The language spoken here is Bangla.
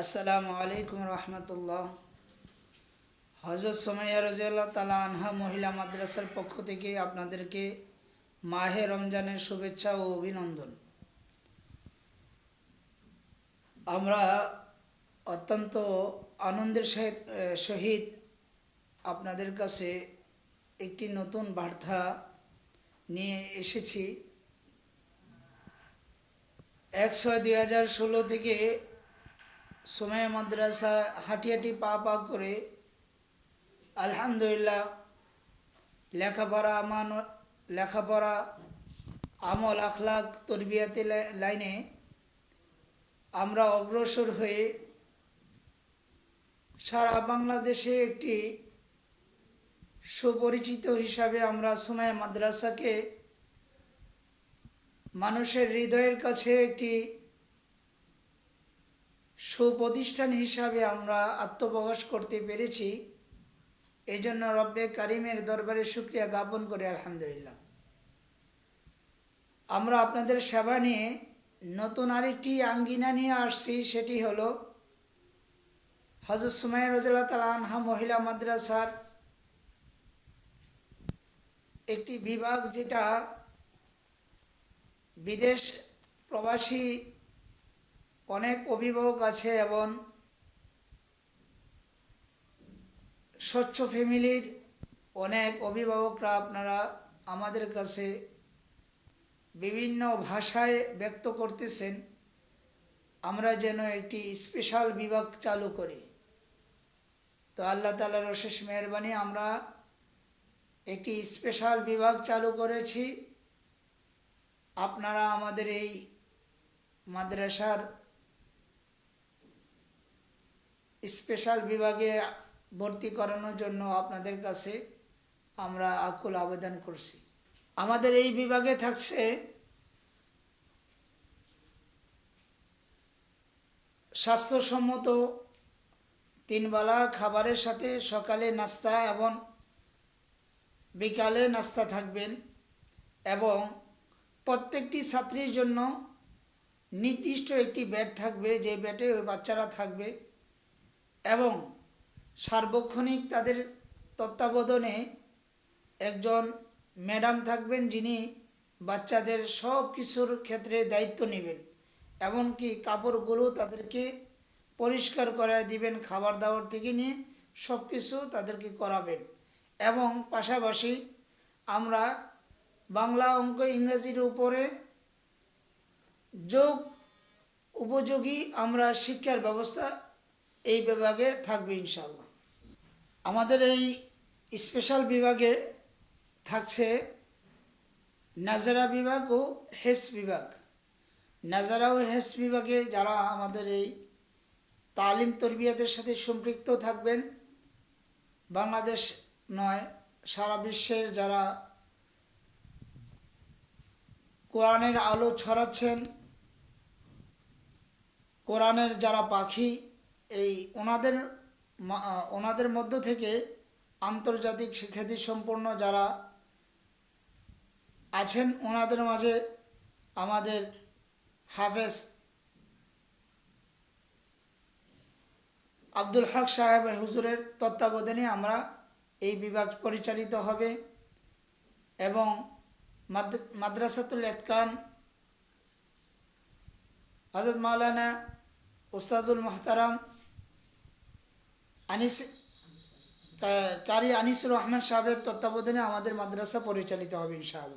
আসসালামু আলাইকুম রহমতুল্লাহ। হজরত সোমাইয়া রাজিয়াল্লাহ তালা আনহা মহিলা মাদ্রাসার পক্ষ থেকে আপনাদেরকে মাহে রমজানের শুভেচ্ছা ও অভিনন্দন। আমরা অত্যন্ত আনন্দের সহিত সহিত আপনাদের কাছে একটি নতুন বার্তা নিয়ে এসেছি। এক ছয় দুই হাজার ষোলো থেকে সময় মাদ্রাসা হাঁটি হাঁটি পা পা করে আলহামদুলিল্লাহ লেখাপড়া আমান লেখাপড়া আমল আখলাক তরবিয়াতে লাইনে আমরা অগ্রসর হয়ে সারা বাংলাদেশে একটি সুপরিচিত হিসাবে আমরা সময় মাদ্রাসাকে মানুষের হৃদয়ের কাছে একটি সুপ্রতিষ্ঠান হিসাবে আমরা আত্মপ্রকাশ করতে পেরেছি। এই জন্য রব্বে কারিমের দরবারে শুক্রিয়া জ্ঞাপন করে, আলহামদুলিল্লাহ। আমরা আপনাদের সেবা নিয়ে নতুন আরেকটি আঙ্গিনা নিয়ে আসছি, সেটি হলো হজরত সুমাই রাজা তালা আনহা মহিলা মাদ্রাসার একটি বিভাগ, যেটা বিদেশ প্রবাসী অনেক অভিভাবক আছে এবং স্বচ্ছ ফ্যামিলির অনেক অভিভাবকরা আপনারা আমাদের কাছে বিভিন্ন ভাষায় ব্যক্ত করতেছেন, আমরা যেন একটি স্পেশাল বিভাগ চালু করি। তো আল্লাহ তালার অশেষ মেহরবানি, আমরা একটি স্পেশাল বিভাগ চালু করেছি। আপনারা আমাদের এই মাদ্রাসার স্পেশাল বিভাগে ভর্তি করানোর জন্য আপনাদের কাছে আমরা আকুল আবেদন করছি। আমাদের এই বিভাগে থাকছে স্বাস্থ্যসম্মত তিনবেলার খাবারের সাথে সকালে নাস্তা এবং বিকালে নাস্তা থাকবেন এবং প্রত্যেকটি ছাত্রীর জন্য নির্দিষ্ট একটি ব্যাট থাকবে, যে ব্যাটে ওই বাচ্চারা থাকবে। এবং সার্বক্ষণিক তাদের তত্ত্বাবধানে একজন ম্যাডাম থাকবেন যিনি বাচ্চাদের সব কিছুর ক্ষেত্রে দায়িত্ব নেবেন। এমনকি কাপড়গুলো তাদেরকে পরিষ্কার করায় দিবেন, খাবার দাবার থেকে নিয়ে সব কিছু তাদেরকে করাবেন। এবং পাশাপাশি আমরা বাংলা অঙ্ক ইংরেজির উপরে যোগ উপযোগী আমরা শিক্ষার ব্যবস্থা এই বিভাগে থাকবে ইনশাল্লাহ আমাদের এই স্পেশাল বিভাগে থাকছে নাজারা বিভাগ ও হেফস বিভাগ। নাজারা ও হেফস বিভাগে যারা আমাদের এই তালিম তরবিয়াদের সাথে সম্পৃক্ত থাকবেন, বাংলাদেশ নয়, সারা বিশ্বের যারা কোরআনের আলো ছড়াচ্ছেন, কোরআনের যারা পাখি এই ওনাদের ওনাদের মধ্য থেকে আন্তর্জাতিক শিক্ষার্থী সম্পন্ন যারা আছেন, ওনাদের মাঝে আমাদের হাফেজ আব্দুল হক সাহেব হুজুরের তত্ত্বাবধানে আমরা এই বিভাগ পরিচালিত হবে এবং মাদ্রাসাতুল এতকান হজরত মাওলানা উস্তাদুল মোহতারাম আনিস কারি আনিসুর রহমান সাহেবের তত্ত্বাবধানে আমাদের মাদ্রাসা পরিচালিত হবে ইনশাআল্লাহ।